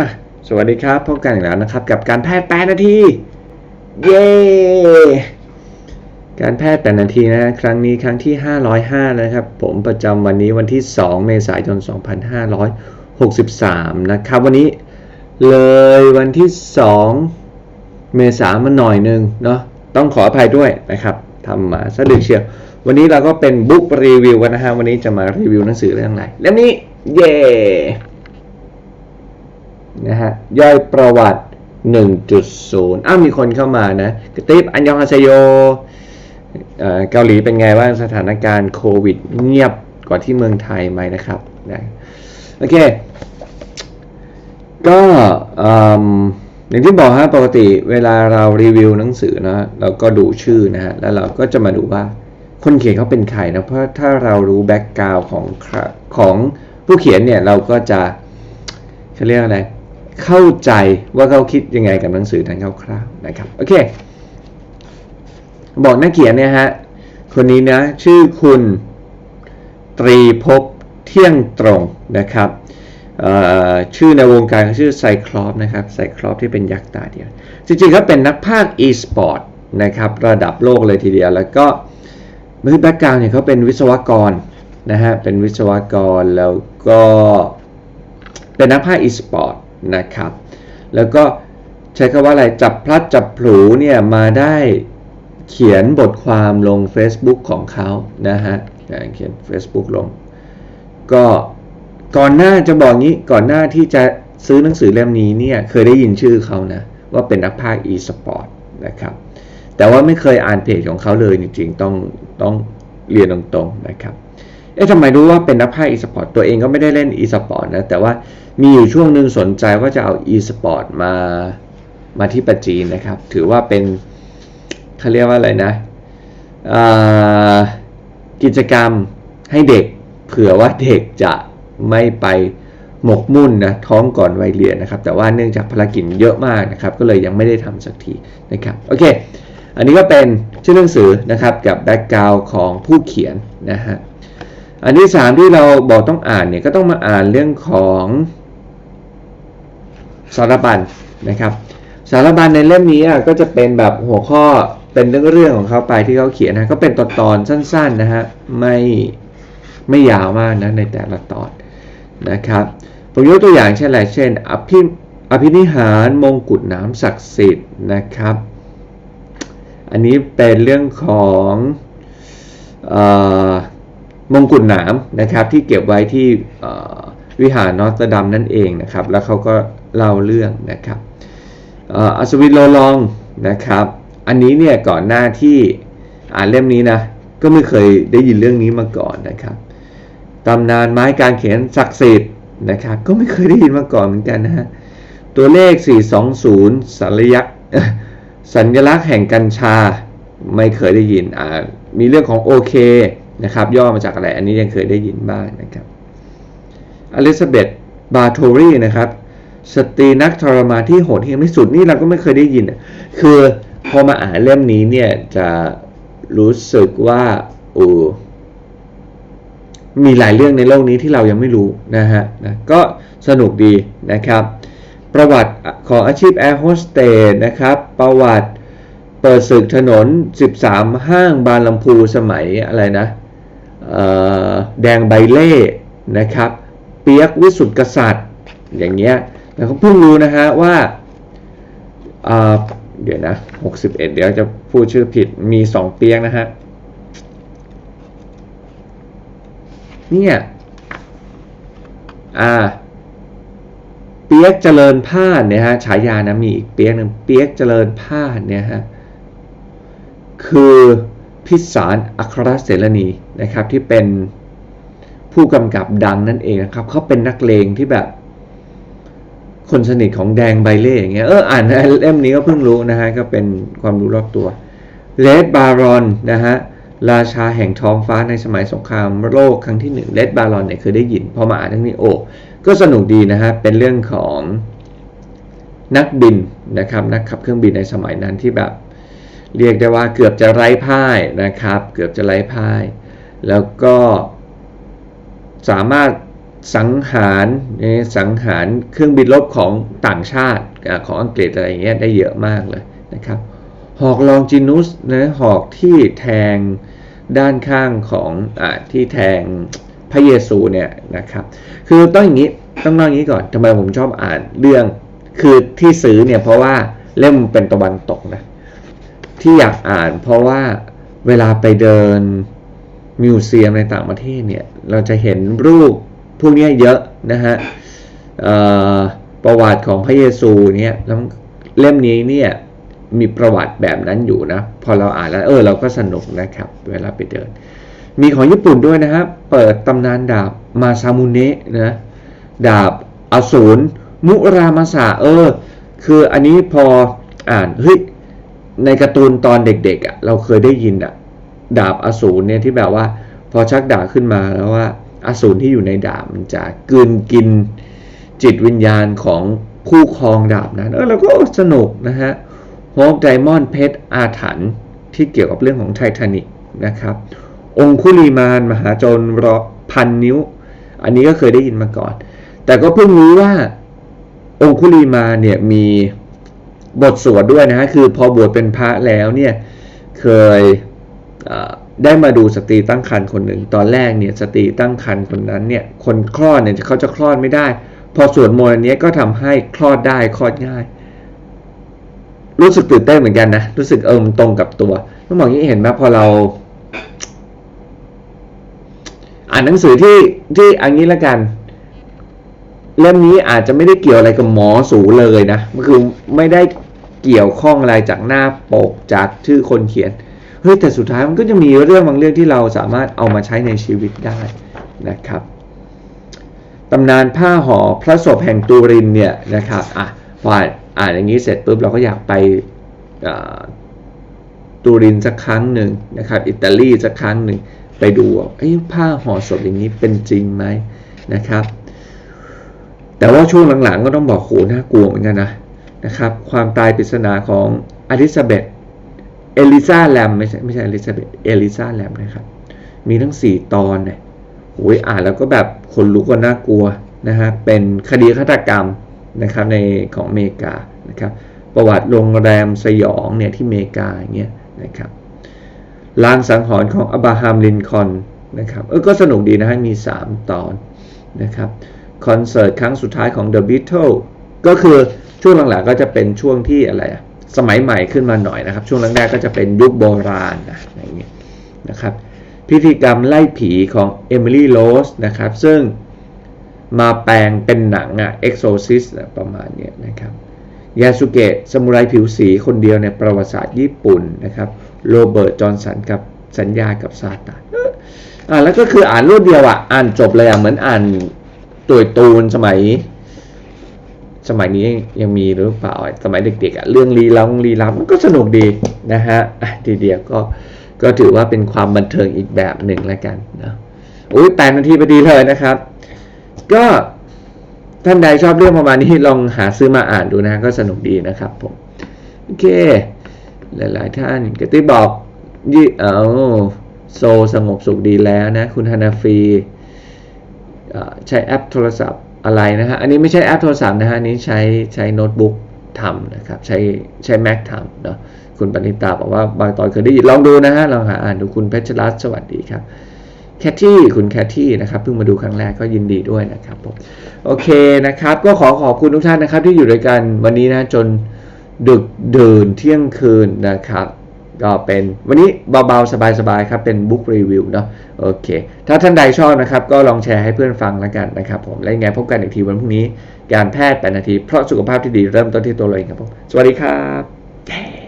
อะสวัสดีครับพบกันอีกแล้วนะครับ กับการแพทย์8นาที เย้การแพทย์8นาทีนะครั้งนี้ครั้งที่ 505นะครับ ผมประจำวันนี้วันที่ 2 เมษายน 2563 นะครับ วันนี้เลยวันที่ 2 เมษายนมาหน่อยนึงเนาะต้องขออภัยด้วยนะครับทำมาสะดึกเชียววันนี้เราก็เป็นบุ๊กรีวิวกันนะฮะวันนี้จะมารีวิวหนังสือเรื่องอะไรเล่มนี้เย้ นะฮะย่อยประวัติ 1.0 อ้าวมีคนเข้ามานะกระติบอันยองฮาเซโยเอ่อเกาหลีเป็นไงบ้างสถานการณ์โควิดเงียบกว่าที่เมืองไทยไหมนะครับนะโอเค ก็อืมอย่างที่บอกฮะปกติเวลาเรารีวิวหนังสือนะเราก็ดูชื่อนะฮะแล้วเราก็จะมาดูว่าคนเขียนเขาเป็นใครนะเพราะถ้าเรารู้แบ็กกราวของของผู้เขียนเนี่ยเราก็จะเขาเรียกอะไร เข้าใจว่าเขาคิดยังไงกับหนังสือทั้งคร่าวๆนะครับโอเคบอกนักเขียนเนี่ยฮะคนนี้นะชื่อคุณตรีภพเที่ยงตรงนะครับชื่อในวงการเขาชื่อไซคลอปนะครับไซคลอปที่เป็นยักษ์ตาเดียว จริงๆเขาเป็นนักภาค e-sport นะครับระดับโลกเลยทีเดียว แล้วก็มือแบ็กกราวเนี่ยเขาเป็นวิศวกรนะฮะเป็นวิศวกรแล้วก็เป็นนักภาค e-sport นะครับ แล้วก็ใช้คำว่าอะไรจับพลัดจับผลูเนี่ยมาได้เขียนบทความลง Facebook ของเขานะฮะเขียน Facebook ลง ก็ก่อนหน้าจะบอกงี้ก่อนหน้าที่จะซื้อหนังสือเล่มนี้เนี่ยเคยได้ยินชื่อเขานะว่าเป็นนักพากย์ e-sport นะครับแต่ว่าไม่เคยอ่านเพจของเขาเลยจริงๆต้องต้องเรียนตรงๆนะครับ เอ๊ะทำไมรู้ว่าเป็นนักพากย์ e-sport ตัวเองก็ไม่ได้เล่น e-sport นะแต่ว่ามีอยู่ช่วงหนึ่งสนใจว่าจะเอา e-sport มามาที่ปัจจีนนะครับ ถือว่าเป็นเขาเรียกว่าอะไรนะกิจกรรมให้เด็กเผื่อว่าเด็กจะไม่ไปหมกมุ่นนะท้องก่อนวัยเรียนนะครับ แต่ว่าเนื่องจากภารกิจเยอะมากนะครับ ก็เลยยังไม่ได้ทำสักทีนะครับโอเค อันนี้ก็เป็นชื่อหนังสือนะครับกับแบ็กกราวของผู้เขียนนะฮะ อันที่3ที่เราบอกต้องอ่านเนี่ยก็ต้องมาอ่านเรื่องของสารบัญนะครับ สารบัญในเล่มนี้ก็จะเป็นแบบหัวข้อเป็นเรื่องเรื่องของเขาไปที่เขาเขียนนะก็เป็นตอนตอนสั้นๆนะฮะไม่ไม่ยาวมากนะในแต่ละตอนนะครับผมยกตัวอย่างเช่นอะไรเช่น อภิอภินิหารมงกุฎน้ำศักดิ์สิทธิ์นะครับ อันนี้เป็นเรื่องของอ มงกุฎหนามนะครับที่เก็บไว้ที่วิหารนอตดามนั่นเองนะครับแล้วเขาก็เล่าเรื่องนะครับอัศวินโลลองนะครับอันนี้เนี่ยก่อนหน้าที่อ่านเล่มนี้นะก็ไม่เคยได้ยินเรื่องนี้มาก่อนนะครับตำนานไม้การเขียนศักดิ์สิทธิ์นะครับก็ไม่เคยได้ยินมาก่อนเหมือนกันนะฮะตัวเลข 420 สัญลักษณ์สัญลักษณ์แห่งกัญชาไม่เคยได้ยินอ่ามีเรื่องของโอเค นะครับ ย่อมาจากอะไร อันนี้ยังเคยได้ยินบ้างนะครับอลิซาเบธบาโทรีนะครับสตรีนักทรมานที่โหดเหี้ยมที่สุดนี่เราก็ไม่เคยได้ยิน คือพอมาอ่านเล่มนี้เนี่ยจะรู้สึกว่าโอูมีหลายเรื่องในโลกนี้ที่เรายังไม่รู้นะฮะนะก็สนุกดีนะครับ ประวัติของอาชีพแอร์โฮสเตสนะครับ ประวัติเปิดศึกถนน 13 ห้างบานลำพูสมัยอะไรนะ แดงใบเล่นะครับ เปียกวิสุทธิกษัตริย์ อย่างเงี้ยแต่เขาเพิ่งรู้นะฮะว่าเดี๋ยวนะ61 เดี๋ยวจะพูดชื่อผิดมี 2 เปียกนะฮะเนี่ยอ่าเปียกเจริญพาเนี่ยฮะฉายานะมีอีกเปียกหนึ่งเปียกเจริญพาเนี่ยฮะคือ พิสารอัครเสรณีนะครับที่เป็นผู้กำกับดังนั่นเองนะครับเขาเป็นนักเลงที่แบบ คนสนิทของแดงไบเล่อย่างเงี้ยเอออ่านเล่มนี้ก็เพิ่งรู้นะฮะก็เป็นความรู้รอบตัวเลดบารอนนะฮะราชาแห่งท้องฟ้าในสมัยสงครามโลกครั้งที่หนึ่งเลดบารอนเนี่ยเคยได้ยินพอมาอ่านเรื่องนี้โอ้ก็สนุกดีนะฮะเป็นเรื่องของนักบินนะครับนักขับเครื่องบินในสมัยนั้นที่แบบ เรียกได้ว่าเกือบจะไร้พ่ายนะครับ เกือบจะไร้พ่าย แล้วก็สามารถสังหารสังหารเครื่องบินรบของต่างชาติของอังกฤษอะไรอย่างเงี้ยได้เยอะมากเลยนะครับ หอกลองจินุสนะหอกที่แทงด้านข้างของอที่แทงพระเยซูเนี่ยนะครับคือต้องอย่างนี้ต้องเล่าอย่างนี้ก่อนทำไมผมชอบอ่านเรื่องคือที่ซื้อเนี่ยเพราะว่าเล่มเป็นตะวันตกนะ ที่อยากอ่าน เพราะว่าเวลาไปเดินมิวเซียมในต่างประเทศเนี่ยเราจะเห็นรูปพวกนี้เยอะนะฮะประวัติของพระเยซูเนี่ยแล้วเล่มนี้เนี่ยมีประวัติแบบนั้นอยู่นะ พอเราอ่านแล้วเออเราก็สนุกนะครับ เวลาไปเดิน มีของญี่ปุ่นด้วยนะครับ เปิดตำนานดาบมาซามุเนะนะดาบอสูรมุรามาสะเออ คืออันนี้พออ่านเฮ้ย ในการ์ตูนตอนเด็กๆอะเราเคยได้ยินอะดาบอสูรเนี่ยที่แบบว่า พอชักดาบขึ้นมาแล้วว่าอสูรที่อยู่ในดาบมันจะกืนกินจิตวิญญาณของผู้ครองดาบนั้น เออเราก็สนุกนะฮะโฮปไดมอนด์เพชรอาถรรพ์ที่เกี่ยวกับเรื่องของไททานิกนะครับ องคุลีมานมหาโจรรอพันนิ้ว อันนี้ก็เคยได้ยินมาก่อน แต่ก็เพิ่งรู้ว่าองคุลีมาเนี่ยมี บทสวดด้วยนะฮะคือพอบวชเป็นพระแล้วเนี่ยเคยเได้มาดูสตรีตั้งครรภ์คนหนึ่ง ตอนแรกเนี่ยสตรีตั้งครรภ์คนนั้นเนี่ยคนคลอดเนี่ยเขาจะคลอดไม่ได้ พอสวดมนต์อันนี้ก็ทำให้คลอดได้คลอดง่าย รู้สึกตื่นเต้นเหมือนกันนะรู้สึกเออมตรงกับตัวต้องบอกอย่างนี้เห็นไหมพอเราอ่านหนังสือที่ที่อันนี้ละกัน เล่มนี้อาจจะไม่ได้เกี่ยวอะไรกับหมอสูเลยนะคือไม่ได้เกี่ยวข้องอะไรจากหน้าปกจากชื่อคนเขียนเฮ้ยแต่สุดท้ายมันก็จะมีเรื่องบางเรื่องที่เราสามารถเอามาใช้ในชีวิตได้นะครับตำนานผ้าห่อพระศพแห่งตูรินเนี่ยนะครับอะพออ่านอ่านอย่างนี้เสร็จปุ๊บเราก็อยากไปตูรินสักครั้งหนึ่งนะครับ อิตาลีสักครั้งหนึ่งไปดูว่าเอ้ยผ้าห่อศพอย่างนี้เป็นจริงไหมนะครับ แต่ว่าช่วงหลังๆ ก็ต้องบอกโหน่ากลัวเหมือนกันนะนะครับ ความตายปริศนาของอลิซาเบธเอลิซาแลมไม่ใช่ไม่ใช่อลิซาเบธเอลิซาแลมนะครับ มีทั้ง 4 ตอนเนี่ยโอ้ยอ่านแล้วก็แบบขนลุกก็น่ากลัวนะฮะเป็นคดีฆาตกรรมนะครับในของอเมริกานะครับ ประวัติโรงแรมสยองเนี่ยที่อเมริกาอย่างเงี้ยนะครับลางสังหรณ์ของอับราฮัมลินคอนนะครับเออก็สนุกดีนะฮะมี 3 ตอนนะครับ คอนเสิร์ตครั้งสุดท้ายของ The Beatles ก็คือช่วงหลังๆก็จะเป็นช่วงที่อะไรอะสมัยใหม่ขึ้นมาหน่อยนะครับ ช่วงแรกๆก็จะเป็นยุคโบราณนะอย่างเงี้ยนะครับพิธีกรรมไล่ผีของ Emily Rose นะครับ ซึ่งมาแปลงเป็นหนังอะ Exorcist อะประมาณเนี้ยนะครับยาสุเกะสมุไรผิวสีคนเดียวในประวัติศาสตร์ญี่ปุ่นนะครับโรเบิร์ตจอห์นสันกับสัญญากับซาตานอ่าแล้วก็คืออ่านรวดเดียวอะอ่านจบเลยอะเหมือนอ่าน ตัวตูนสมัย สมัยนี้ยังมีหรือเปล่าสมัยเด็กๆอะเรื่องลีลังลีลับมันก็สนุกดีนะฮะอะทีเดียวก็ก็ถือว่าเป็นความบันเทิงอีกแบบหนึ่งแล้วกันนะอุ้ยแปดนาทีพอดีเลยนะครับ ก็ท่านใดชอบเรื่องประมาณนี้ลองหาซื้อมาอ่านดูนะก็สนุกดีนะครับผมโอเค หลาย ๆ ท่านก็ที่บอกยี่เออโซสงบสุขดีแล้วนะ คุณฮานาฟี ใช้แอปโทรศัพท์อะไรนะฮะ อันนี้ไม่ใช่แอปโทรศัพท์นะฮะ อันนี้ใช้ใช้โน้ตบุ๊กทำนะครับ ใช้ใช้ Mac ทำเนาะ คุณปณิตาบอกว่าบางตอนเคยได้ยินลองดูนะฮะ ลองหาอ่านดูคุณเพชรรัตน์สวัสดีครับแคทที่คุณแคทที่นะครับเพิ่งมาดูครั้งแรกก็ยินดีด้วยนะครับผมโอเคนะครับ ก็ขอขอบคุณทุกท่านนะครับที่อยู่ด้วยกันวันนี้นะจนดึกเดินเที่ยงคืนนะครับ ก็เป็นวันนี้เบาๆ สบายๆครับ เป็นบุ๊กรีวิวเนาะโอเค ถ้าท่านใดชอบนะครับ ก็ลองแชร์ให้เพื่อนฟังแล้วกันนะครับผม และยังไงพบกันอีกทีวันพรุ่งนี้ การแพทย์8นาที เพราะสุขภาพที่ดีเริ่มต้นที่ตัวเราเองครับผม สวัสดีครับ